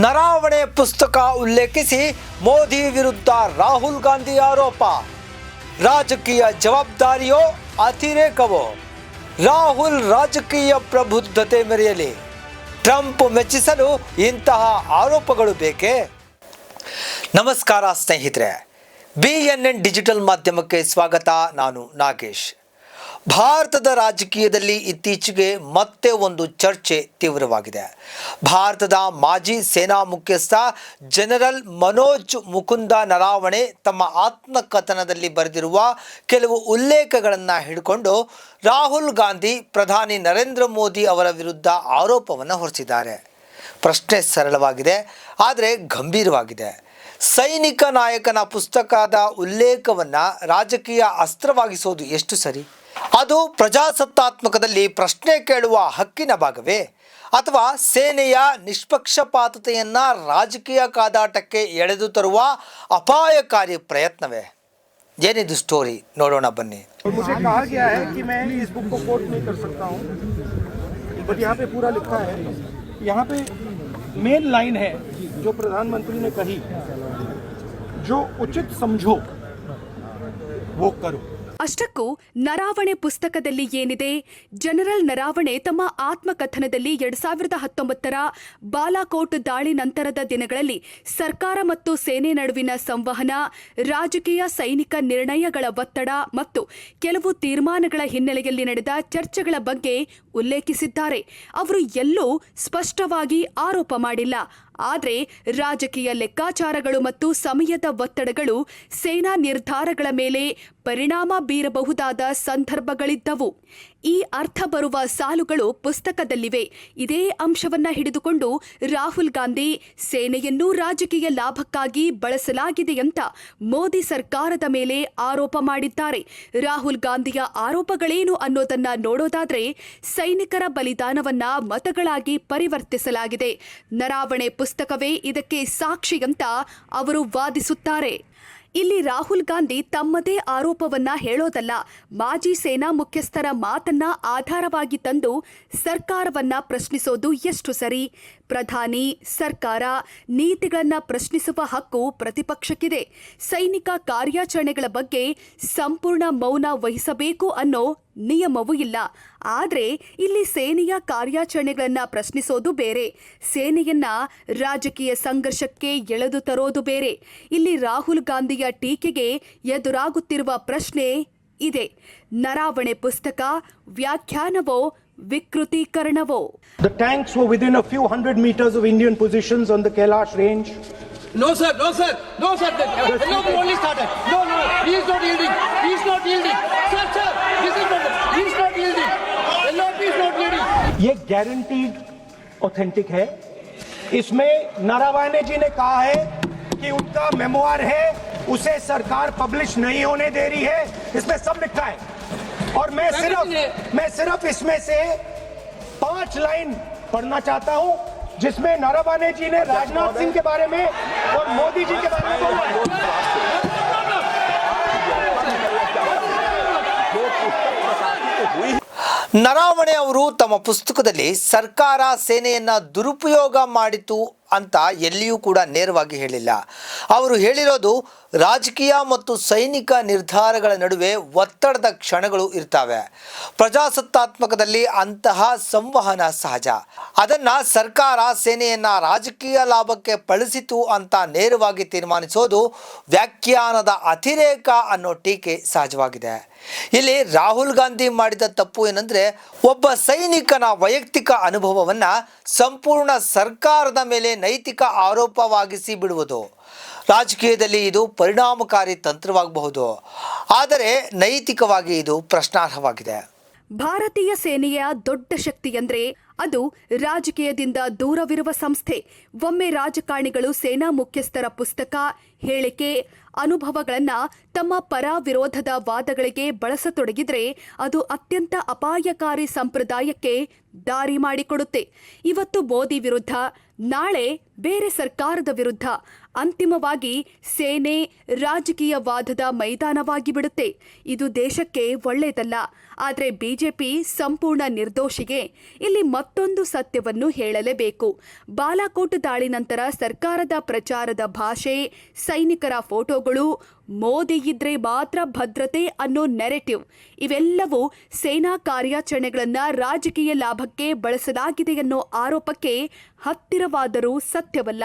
ನರಾವಣೆ ಪುಸ್ತಕ ಉಲ್ಲೇಖಿಸಿ ಮೋದಿ ವಿರುದ್ಧ ರಾಹುಲ್ ಗಾಂಧಿ ಆರೋಪ. ರಾಜಕೀಯ ಜವಾಬ್ದಾರಿಯೋ ಅತಿರೇಕವೋ? ರಾಹುಲ್ ರಾಜಕೀಯ ಪ್ರಬುದ್ಧತೆ ಮೆರೆಯಲಿ. ಟ್ರಂಪ್ ಮೆಚ್ಚಿಸಲು ಇಂತಹ ಆರೋಪಗಳು ಬೇಕೇ? ನಮಸ್ಕಾರ ಸ್ನೇಹಿತರೆ. ಬಿ ಎನ್ ಎನ್ ಡಿಜಿಟಲ್ ಮಾಧ್ಯಮಕ್ಕೆ ಸ್ವಾಗತ. ನಾನು ನಾಗೇಶ್. ಭಾರತದ ರಾಜಕೀಯದಲ್ಲಿ ಇತ್ತೀಚೆಗೆ ಮತ್ತೆ ಒಂದು ಚರ್ಚೆ ತೀವ್ರವಾಗಿದೆ. ಭಾರತದ ಮಾಜಿ ಸೇನಾ ಮುಖ್ಯಸ್ಥ ಜನರಲ್ ಮನೋಜ್ ಮುಕುಂದ ನರಾವಣೆ ತಮ್ಮ ಆತ್ಮಕಥನದಲ್ಲಿ ಬರೆದಿರುವ ಕೆಲವು ಉಲ್ಲೇಖಗಳನ್ನು ಹಿಡ್ಕೊಂಡು ರಾಹುಲ್ ಗಾಂಧಿ, ಪ್ರಧಾನಿ ನರೇಂದ್ರ ಮೋದಿ ಅವರ ವಿರುದ್ಧ ಆರೋಪವನ್ನು ಹೊರಿಸಿದ್ದಾರೆ. ಪ್ರಶ್ನೆ ಸರಳವಾಗಿದೆ, ಆದರೆ ಗಂಭೀರವಾಗಿದೆ. ಸೈನಿಕ ನಾಯಕನ ಪುಸ್ತಕದ ಉಲ್ಲೇಖವನ್ನು ರಾಜಕೀಯ ಅಸ್ತ್ರವಾಗಿಸೋದು ಎಷ್ಟು ಸರಿ? ಅದು ಪ್ರಜಾಸತ್ತಾತ್ಮಕದಲ್ಲಿ ಪ್ರಶ್ನೆ ಕೇಳುವ ಹಕ್ಕಿನ ಭಾಗವೇ ಅಥವಾ ಸೇನೆಯ ನಿಷ್ಪಕ್ಷಪಾತತೆಯನ್ನು ರಾಜಕೀಯ ಕಾದಾಟಕ್ಕೆ ಎಳೆದು ತರುವ ಅಪಾಯಕಾರಿ ಪ್ರಯತ್ನವೇ ಏನಿದು ಸ್ಟೋರಿ ನೋಡೋಣ ಬನ್ನಿ और मुझे कहा गया है कि मैं इस बुक को कोट नहीं कर सकता हूँ बट यहाँ पे पूरा लिखा है यहाँ पे मेन लाइन है जो प्रधानमंत्री ने कही जो उचित समझो वो करो ಅಷ್ಟಕ್ಕೂ ನರಾವಣೆ ಪುಸ್ತಕದಲ್ಲಿ ಏನಿದೆ? ಜನರಲ್ ನರಾವಣೆ ತಮ್ಮ ಆತ್ಮಕಥನದಲ್ಲಿ ಎರಡ್ ಸಾವಿರದ ಹತ್ತೊಂಬತ್ತರ ಬಾಲಾಕೋಟ್ ದಾಳಿ ನಂತರದ ದಿನಗಳಲ್ಲಿ ಸರ್ಕಾರ ಮತ್ತು ಸೇನೆ ನಡುವಿನ ಸಂವಹನ, ರಾಜಕೀಯ ಸೈನಿಕ ನಿರ್ಣಯಗಳ ಒತ್ತಡ ಮತ್ತು ಕೆಲವು ತೀರ್ಮಾನಗಳ ಹಿನ್ನೆಲೆಯಲ್ಲಿ ನಡೆದ ಚರ್ಚೆಗಳ ಬಗ್ಗೆ ಉಲ್ಲೇಖಿಸಿದ್ದಾರೆ. ಅವರು ಎಲ್ಲೂ ಸ್ಪಷ್ಟವಾಗಿ ಆರೋಪ ಮಾಡಿಲ್ಲ. ಆದರೆ ರಾಜಕೀಯ ಲೆಕ್ಕಾಚಾರಗಳು ಮತ್ತು ಸಮಯದ ಒತ್ತಡಗಳು ಸೇನಾ ನಿರ್ಧಾರಗಳ ಮೇಲೆ ಪರಿಣಾಮ ಬೀರಬಹುದಾದ ಸಂದರ್ಭಗಳಿದ್ದವು. ಈ ಅರ್ಥ ಬರುವ ಸಾಲುಗಳು ಪುಸ್ತಕದಲ್ಲಿವೆ. ಇದೇ ಅಂಶವನ್ನ ಹಿಡಿದುಕೊಂಡು ರಾಹುಲ್ ಗಾಂಧಿ ಸೇನೆಯನ್ನು ರಾಜಕೀಯ ಲಾಭಕ್ಕಾಗಿ ಬಳಸಲಾಗಿದೆ ಅಂತ ಮೋದಿ ಸರ್ಕಾರದ ಮೇಲೆ ಆರೋಪ ಮಾಡಿದ್ದಾರೆ. ರಾಹುಲ್ ಗಾಂಧಿಯ ಆರೋಪಗಳೇನು ಅನ್ನೋದನ್ನ ನೋಡೋದಾದ್ರೆ ಸೈನಿಕರ ಬಲಿದಾನವನ್ನ ಮತಗಳಾಗಿ ಪರಿವರ್ತಿಸಲಾಗಿದೆ. ನರಾವಣೆ ಪುಸ್ತಕವೇ ಇದಕ್ಕೆ ಸಾಕ್ಷಿ ಅಂತ ಅವರು ವಾದಿಸುತ್ತಾರೆ. ಇಲ್ಲಿ ರಾಹುಲ್ ಗಾಂಧಿ ತಮ್ಮದೇ ಆರೋಪವನ್ನ ಹೇಳೋದಲ್ಲ. ಮಾಜಿ ಸೇನಾ ಮುಖ್ಯಸ್ಥರ ಮಾತನ್ನ ಆಧಾರವಾಗಿ ತಂದು ಸರ್ಕಾರವನ್ನ ಪ್ರಶ್ನಿಸೋದು ಎಷ್ಟು ಸರಿ? ಪ್ರಧಾನಿ, ಸರ್ಕಾರ ನೀತಿಗಳನ್ನ ಪ್ರಶ್ನಿಸುವ ಹಕ್ಕು ಪ್ರತಿಪಕ್ಷಕ್ಕಿದೆ. ಸೈನಿಕ ಕಾರ್ಯಾಚರಣೆಗಳ ಬಗ್ಗೆ ಸಂಪೂರ್ಣ ಮೌನ ವಹಿಸಬೇಕು ಅನ್ನೋ ನಿಯಮವೂ ಇಲ್ಲ. ಆದರೆ ಇಲ್ಲಿ ಸೇನೆಯ ಕಾರ್ಯಾಚರಣೆಗಳನ್ನು ಪ್ರಶ್ನಿಸೋದು ಬೇರೆ. ಸೇನೆಯನ್ನ ರಾಜಕೀಯ ಸಂಘರ್ಷಕ್ಕೆ ಎಳೆದು ತರೋದು ಬೇರೆ. ಇಲ್ಲಿ ರಾಹುಲ್ ಗಾಂಧಿಯ ಟೀಕೆಗೆ ಎದುರಾಗುತ್ತಿರುವ ಪ್ರಶ್ನೆ ಇದೆ. ನರಾವಣೆ ಪುಸ್ತಕ ವ್ಯಾಖ್ಯಾನವೋ ವಿಕೃತೀಕರಣವೋ? The tanks were within a few hundred metres of Indian positions on the Kailash range no sir no sir no sir this is started no no he not yielding he not yielding sir sir ये guaranteed authentic है। इसमें नारावाने जी ने कहा है कि उनका memoir है उसे सरकार पब्लिश नहीं होने दे रही है। इसमें सब लिखा है। और मैं सिर्फ़ मैं सिर्फ़ इसमें से पाँच लाइन पढ़ना चाहता हूँ जिसमें नारावाने जी ने राजनाथ सिंह के बारे में और मोदी जी के बारे में बोला है। ನರಾವಣೆ ಅವರು ತಮ್ಮ ಪುಸ್ತಕದಲ್ಲಿ ಸರ್ಕಾರ ಸೇನೆಯನ್ನು ದುರುಪಯೋಗ ಮಾಡಿತು ಅಂತ ಎಲ್ಲಿಯೂ ಕೂಡ ನೇರವಾಗಿ ಹೇಳಿಲ್ಲ. ಅವರು ಹೇಳಿರೋದು ರಾಜಕೀಯ ಮತ್ತು ಸೈನಿಕ ನಿರ್ಧಾರಗಳ ನಡುವೆ ಒತ್ತಡದ ಕ್ಷಣಗಳು ಇರ್ತವೆ. ಪ್ರಜಾಸತ್ತಾತ್ಮಕದಲ್ಲಿ ಅಂತಹ ಸಂವಹನ ಸಹಜ. ಅದನ್ನು ಸರ್ಕಾರ ಸೇನೆಯನ್ನು ರಾಜಕೀಯ ಲಾಭಕ್ಕೆ ಬಳಸಿತು ಅಂತ ನೇರವಾಗಿ ತೀರ್ಮಾನಿಸೋದು ವ್ಯಾಖ್ಯಾನದ ಅತಿರೇಕ ಅನ್ನೋ ಟೀಕೆ ಸಹಜವಾಗಿದೆ. ಇಲ್ಲಿ ರಾಹುಲ್ ಗಾಂಧಿ ಮಾಡಿದ ತಪ್ಪು ಏನಂದ್ರೆ ಒಬ್ಬ ಸೈನಿಕನ ವೈಯಕ್ತಿಕ ಅನುಭವವನ್ನ ಸಂಪೂರ್ಣ ಸರ್ಕಾರದ ಮೇಲೆ ನೈತಿಕ ಆರೋಪವಾಗಿಸಿ ಬಿಡುವುದು. ರಾಜಕೀಯದಲ್ಲಿ ಇದು ಪರಿಣಾಮಕಾರಿ ತಂತ್ರವಾಗಬಹುದು. ಆದರೆ ನೈತಿಕವಾಗಿ ಇದು ಪ್ರಶ್ನಾರ್ಹವಾಗಿದೆ. ಭಾರತೀಯ ಸೇನೆಯ ದೊಡ್ಡ ಶಕ್ತಿ ಅಂದ್ರೆ ಅದು ರಾಜಕೀಯದಿಂದ ದೂರವಿರುವ ಸಂಸ್ಥೆ. ಒಮ್ಮೆ ರಾಜಕಾರಣಿಗಳು ಸೇನಾ ಮುಖ್ಯಸ್ಥರ ಪುಸ್ತಕ, ಹೇಳಿಕೆ, ಅನುಭವಗಳನ್ನ ತಮ್ಮ ಪರ ವಿರೋಧದ ವಾದಗಳಿಗೆ ಬಳಸತೊಡಗಿದ್ರೆ ಅದು ಅತ್ಯಂತ ಅಪಾಯಕಾರಿ ಸಂಪ್ರದಾಯಕ್ಕೆ ದಾರಿ ಮಾಡಿಕೊಡುತ್ತೆ. ಇವತ್ತು ಮೋದಿ ವಿರುದ್ಧ, ನಾಳೆ ಬೇರೆ ಸರ್ಕಾರದ ವಿರುದ್ಧ ಅಂತಿಮವಾಗಿ ಸೇನೆ ರಾಜಕೀಯ ವಾದದ ಮೈದಾನವಾಗಿ ಬಿಡುತ್ತೆ ಇದು ದೇಶಕ್ಕೆ ಒಳ್ಳೆಯದಲ್ಲ. ಆದರೆ ಬಿಜೆಪಿ ಸಂಪೂರ್ಣ ನಿರ್ದೋಷಿಗೆ. ಇಲ್ಲಿ ಮತ್ತೊಂದು ಸತ್ಯವನ್ನು ಹೇಳಲೇಬೇಕು. ಬಾಲಾಕೋಟ್ ದಾಳಿ ನಂತರ ಸರ್ಕಾರದ ಪ್ರಚಾರದ ಭಾಷೆ, ಸೈನಿಕರ ಫೋಟೋಗಳು, ಮೋದಿ ಇದ್ರೆ ಮಾತ್ರ ಭದ್ರತೆ ಅನ್ನೋ ನೆರೆಟಿವ್ ಇವೆಲ್ಲವೂ ಸೇನಾ ಕಾರ್ಯಾಚರಣೆಗಳನ್ನು ರಾಜಕೀಯ ಲಾಭಕ್ಕೆ ಬಳಸಲಾಗಿದೆ ಅನ್ನೋ ಆರೋಪಕ್ಕೆ ಹತ್ತಿರವಾದರೂ ಸತ್ಯವಲ್ಲ.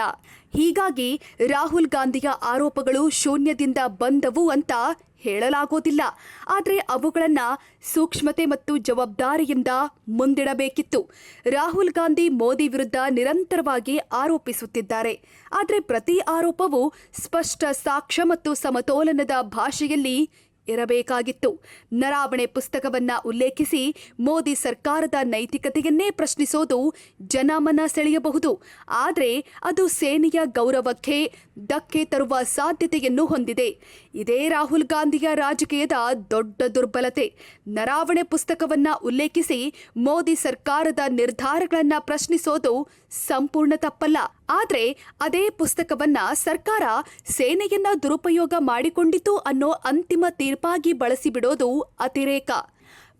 ಹೀಗಾಗಿ ರಾಹುಲ್ ಗಾಂಧಿಯ ಆರೋಪಗಳು ಶೂನ್ಯದಿಂದ ಬಂದವು ಅಂತ ಹೇಳಲಾಗೋದಿಲ್ಲ. ಆದರೆ ಅವುಗಳನ್ನು ಸೂಕ್ಷ್ಮತೆ ಮತ್ತು ಜವಾಬ್ದಾರಿಯಿಂದ ಮುಂದಿಡಬೇಕಿತ್ತು. ರಾಹುಲ್ ಗಾಂಧಿ ಮೋದಿ ವಿರುದ್ಧ ನಿರಂತರವಾಗಿ ಆರೋಪಿಸುತ್ತಿದ್ದಾರೆ. ಆದರೆ ಪ್ರತಿ ಆರೋಪವು ಸ್ಪಷ್ಟ ಸಾಕ್ಷ್ಯ ಮತ್ತು ಸಮತೋಲನದ ಭಾಷೆಯಲ್ಲಿ ಇರಬೇಕಾಗಿತ್ತು. ನರಾವಣೆ ಪುಸ್ತಕವನ್ನ ಉಲ್ಲೇಖಿಸಿ ಮೋದಿ ಸರ್ಕಾರದ ನೈತಿಕತೆಯನ್ನೇ ಪ್ರಶ್ನಿಸೋದು ಜನಮನ ಸೆಳೆಯಬಹುದು. ಆದರೆ ಅದು ಸೇನೆಯ ಗೌರವಕ್ಕೆ ಧಕ್ಕೆ ತರುವ ಸಾಧ್ಯತೆಯನ್ನು ಹೊಂದಿದೆ. ಇದೇ ರಾಹುಲ್ ಗಾಂಧಿಯ ರಾಜಕೀಯದ ದೊಡ್ಡ ದುರ್ಬಲತೆ. ನರಾವಣೆ ಪುಸ್ತಕವನ್ನ ಉಲ್ಲೇಖಿಸಿ ಮೋದಿ ಸರ್ಕಾರದ ನಿರ್ಧಾರಗಳನ್ನ ಪ್ರಶ್ನಿಸೋದು ಸಂಪೂರ್ಣ ತಪ್ಪಲ್ಲ. ಆದ್ರೆ ಅದೇ ಪುಸ್ತಕವನ್ನ ಸರ್ಕಾರ ಸೇನೆಯನ್ನ ದುರುಪಯೋಗ ಮಾಡಿಕೊಂಡಿತು ಅನ್ನೋ ಅಂತಿಮ ತೀರ್ಪಾಗಿ ಬಳಸಿಬಿಡೋದು ಅತಿರೇಕ.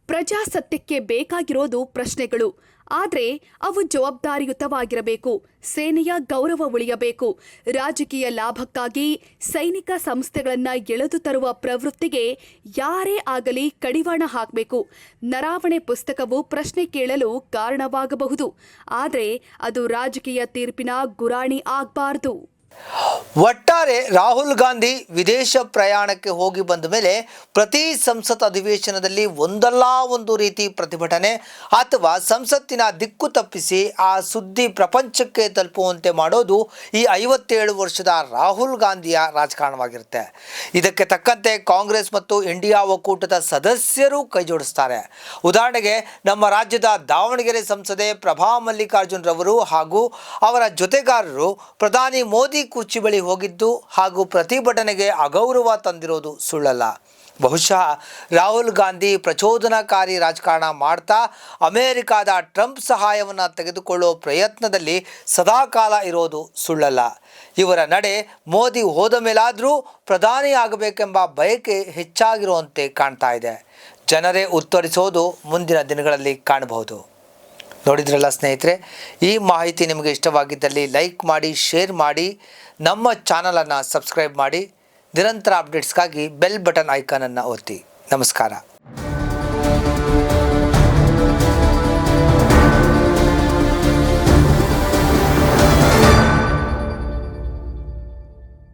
ಪ್ರಜಾಸತ್ಯಕ್ಕೆ ಬೇಕಾಗಿರೋದು ಪ್ರಶ್ನೆಗಳು. ಆದರೆ ಅವು ಜವಾಬ್ದಾರಿಯುತವಾಗಿರಬೇಕು, ಸೇನೆಯ ಗೌರವ ಉಳಿಯಬೇಕು. ರಾಜಕೀಯ ಲಾಭಕ್ಕಾಗಿ ಸೈನಿಕ ಸಂಸ್ಥೆಗಳನ್ನ ಎಳೆದು ತರುವ ಪ್ರವೃತ್ತಿಗೆ ಯಾರೇ ಆಗಲಿ ಕಡಿವಾಣ ಹಾಕಬೇಕು. ನರಾವಣೆ ಪುಸ್ತಕವು ಪ್ರಶ್ನೆ ಕೇಳಲು ಕಾರಣವಾಗಬಹುದು. ಆದರೆ ಅದು ರಾಜಕೀಯ ತೀರ್ಪಿನ ಗುರಾಣಿ ಆಗಬಾರದು. ಒಟ್ಟಾರೆ ರಾಹುಲ್ ಗಾಂಧಿ ವಿದೇಶ ಪ್ರಯಾಣಕ್ಕೆ ಹೋಗಿ ಬಂದ ಮೇಲೆ ಪ್ರತಿ ಸಂಸತ್ ಅಧಿವೇಶನದಲ್ಲಿ ಒಂದಲ್ಲ ಒಂದು ರೀತಿ ಪ್ರತಿಭಟನೆ ಅಥವಾ ಸಂಸತ್ತಿನ ದಿಕ್ಕು ತಪ್ಪಿಸಿ ಆ ಸುದ್ದಿ ಪ್ರಪಂಚಕ್ಕೆ ತಲುಪುವಂತೆ ಮಾಡೋದು ಈ ಐವತ್ತೇಳು ವರ್ಷದ ರಾಹುಲ್ ಗಾಂಧಿಯ ರಾಜಕಾರಣವಾಗಿರುತ್ತೆ. ಇದಕ್ಕೆ ತಕ್ಕಂತೆ ಕಾಂಗ್ರೆಸ್ ಮತ್ತು ಇಂಡಿಯಾ ಒಕ್ಕೂಟದ ಸದಸ್ಯರು ಕೈಜೋಡಿಸ್ತಾರೆ. ಉದಾಹರಣೆಗೆ ನಮ್ಮ ರಾಜ್ಯದ ದಾವಣಗೆರೆ ಸಂಸದೆ ಪ್ರಭಾ ಮಲ್ಲಿಕಾರ್ಜುನ್ ರವರು ಹಾಗೂ ಅವರ ಜೊತೆಗಾರರು ಪ್ರಧಾನಿ ಮೋದಿ ಕುರ್ಚಿ ಬಳಿ ಹೋಗಿದ್ದು ಹಾಗೂ ಪ್ರತಿಭಟನೆಗೆ ಅಗೌರವ ತಂದಿರೋದು ಸುಳ್ಳಲ್ಲ. ಬಹುಶಃ ರಾಹುಲ್ ಗಾಂಧಿ ಪ್ರಚೋದನಕಾರಿ ರಾಜಕಾರಣ ಮಾಡ್ತಾ ಅಮೆರಿಕಾದ ಟ್ರಂಪ್ ಸಹಾಯವನ್ನು ತೆಗೆದುಕೊಳ್ಳೋ ಪ್ರಯತ್ನದಲ್ಲಿ ಸದಾಕಾಲ ಇರೋದು ಸುಳ್ಳಲ್ಲ. ಇವರ ನಡೆ ಮೋದಿ ಹೋದ ಮೇಲಾದರೂ ಪ್ರಧಾನಿ ಆಗಬೇಕೆಂಬ ಬಯಕೆ ಹೆಚ್ಚಾಗಿರುವಂತೆ ಕಾಣ್ತಾ ಇದೆ. ಜನರೇ ಉತ್ತರಿಸೋದು ಮುಂದಿನ ದಿನಗಳಲ್ಲಿ ಕಾಣಬಹುದು. ನೋಡಿದ್ರಲ್ಲ ಸ್ನೇಹಿತರೆ, ಈ ಮಾಹಿತಿ ನಿಮಗೆ ಇಷ್ಟವಾಗಿದ್ದಲ್ಲಿ ಲೈಕ್ ಮಾಡಿ ಶೇರ್ ಮಾಡಿ, ನಮ್ಮ ಚಾನಲನ್ನು ಸಬ್ಸ್ಕ್ರೈಬ್ ಮಾಡಿ, ನಿರಂತರ ಅಪ್ಡೇಟ್ಸ್ಗಾಗಿ ಬೆಲ್ ಬಟನ್ ಐಕಾನನ್ನು ಒತ್ತಿ. ನಮಸ್ಕಾರ.